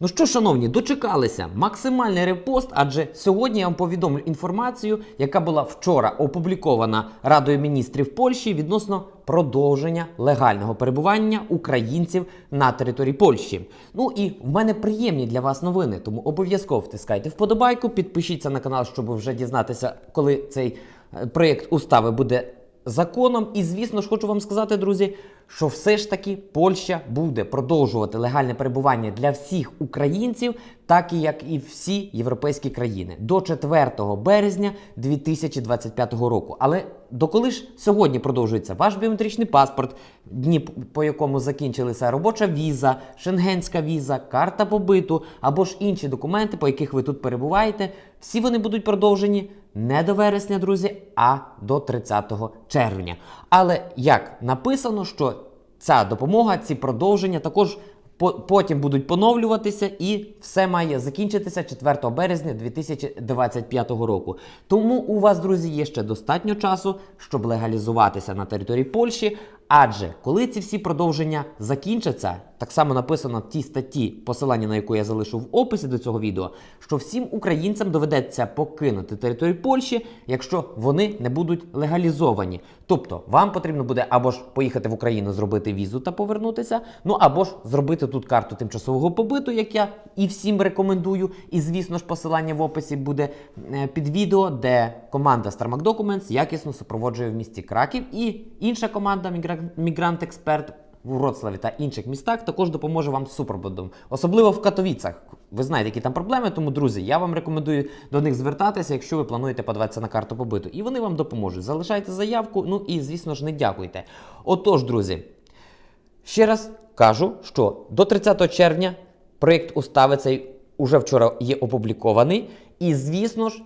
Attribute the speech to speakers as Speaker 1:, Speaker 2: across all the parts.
Speaker 1: Ну що, шановні, дочекалися максимальний репост, адже сьогодні я вам повідомлю інформацію, яка була вчора опублікована Радою міністрів Польщі відносно продовження легального перебування українців на території Польщі. Ну і в мене приємні для вас новини, тому обов'язково втискайте вподобайку, підпишіться на канал, щоб вже дізнатися, коли цей е, проєкт устави буде законом. І звісно ж, хочу вам сказати, друзі, що все ж таки Польща буде продовжувати легальне перебування для всіх українців, так і як і всі європейські країни до 4 березня 2025 року. Але доколи ж сьогодні продовжується ваш біометричний паспорт, дні по якому закінчилася робоча віза, шенгенська віза, карта побиту або ж інші документи, по яких ви тут перебуваєте, всі вони будуть продовжені не до вересня, друзі, а до 30 червня. Але як написано, що ця допомога, ці продовження також потім будуть поновлюватися, і все має закінчитися 4 березня 2025 року. Тому у вас, друзі, є ще достатньо часу, щоб легалізуватися на території Польщі. Адже коли ці всі продовження закінчаться, так само написано в тій статті, посилання на яку я залишу в описі до цього відео, що всім українцям доведеться покинути територію Польщі, якщо вони не будуть легалізовані. Тобто вам потрібно буде або ж поїхати в Україну, зробити візу та повернутися, ну або ж зробити тут карту тимчасового побиту, як я і всім рекомендую. І звісно ж, посилання в описі буде е, під відео, де команда Starmac Documents якісно супроводжує в місті Краків, і інша команда Мігрант Експерт в Вроцлаві та інших містах також допоможе вам з супроводом, особливо в Катовіцах. Ви знаєте, які там проблеми, тому, друзі, я вам рекомендую до них звертатися, якщо ви плануєте подаватися на карту побиту. І вони вам допоможуть. Залишайте заявку, ну і, звісно ж, не дякуйте. Отож, друзі, ще раз кажу, що до 30 червня проєкт устави цей уже вчора є опублікований. І, звісно ж,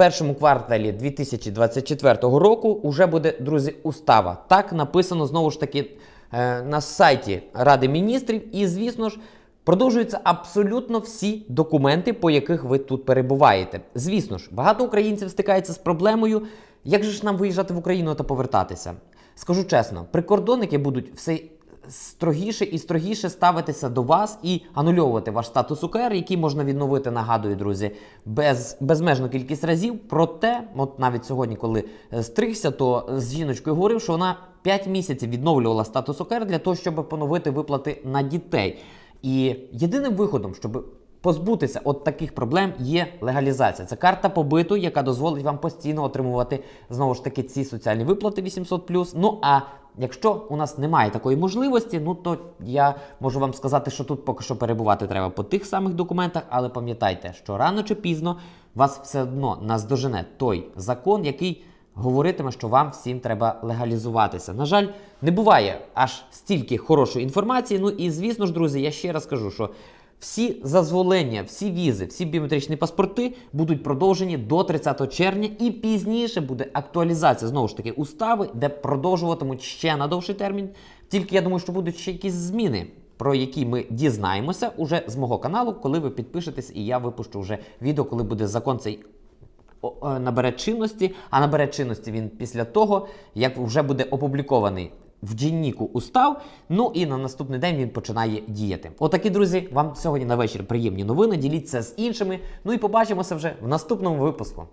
Speaker 1: першому кварталі 2024 року вже буде, друзі, устава. Так написано знову ж таки е, на сайті Ради міністрів. І, звісно ж, продовжуються абсолютно всі документи, по яких ви тут перебуваєте. Звісно ж, багато українців стикається з проблемою, як же ж нам виїжджати в Україну та повертатися. Скажу чесно, прикордонники будуть все строгіше і строгіше ставитися до вас і анульовувати ваш статус УКР, який можна відновити, нагадую, друзі, без безмежну кількість разів. Проте, от навіть сьогодні, коли е, стригся, то з жіночкою говорив, що вона 5 місяців відновлювала статус УКР для того, щоб поновити виплати на дітей. І єдиним виходом, щоб позбутися от таких проблем, є легалізація. Це карта побиту, яка дозволить вам постійно отримувати знову ж таки ці соціальні виплати 800+. Ну а якщо у нас немає такої можливості, ну то я можу вам сказати, що тут поки що перебувати треба по тих самих документах, але пам'ятайте, що рано чи пізно вас все одно наздожене той закон, який говоритиме, що вам всім треба легалізуватися. На жаль, не буває аж стільки хорошої інформації. Ну і звісно ж, друзі, я ще раз кажу, що всі зазволення, всі візи, всі біометричні паспорти будуть продовжені до 30 червня, і пізніше буде актуалізація знову ж таки устави, де продовжуватимуть ще на довший термін. Тільки я думаю, що будуть ще якісь зміни. Про які ми дізнаємося уже з мого каналу, коли ви підпишетесь, і я випущу вже відео, коли буде закон цей набере чинності, а набере чинності він після того, як вже буде опублікований в Джінніку устав. Ну і на наступний день він починає діяти. Отакі, друзі, вам сьогодні на вечір приємні новини. Діліться з іншими. Ну і побачимося вже в наступному випуску.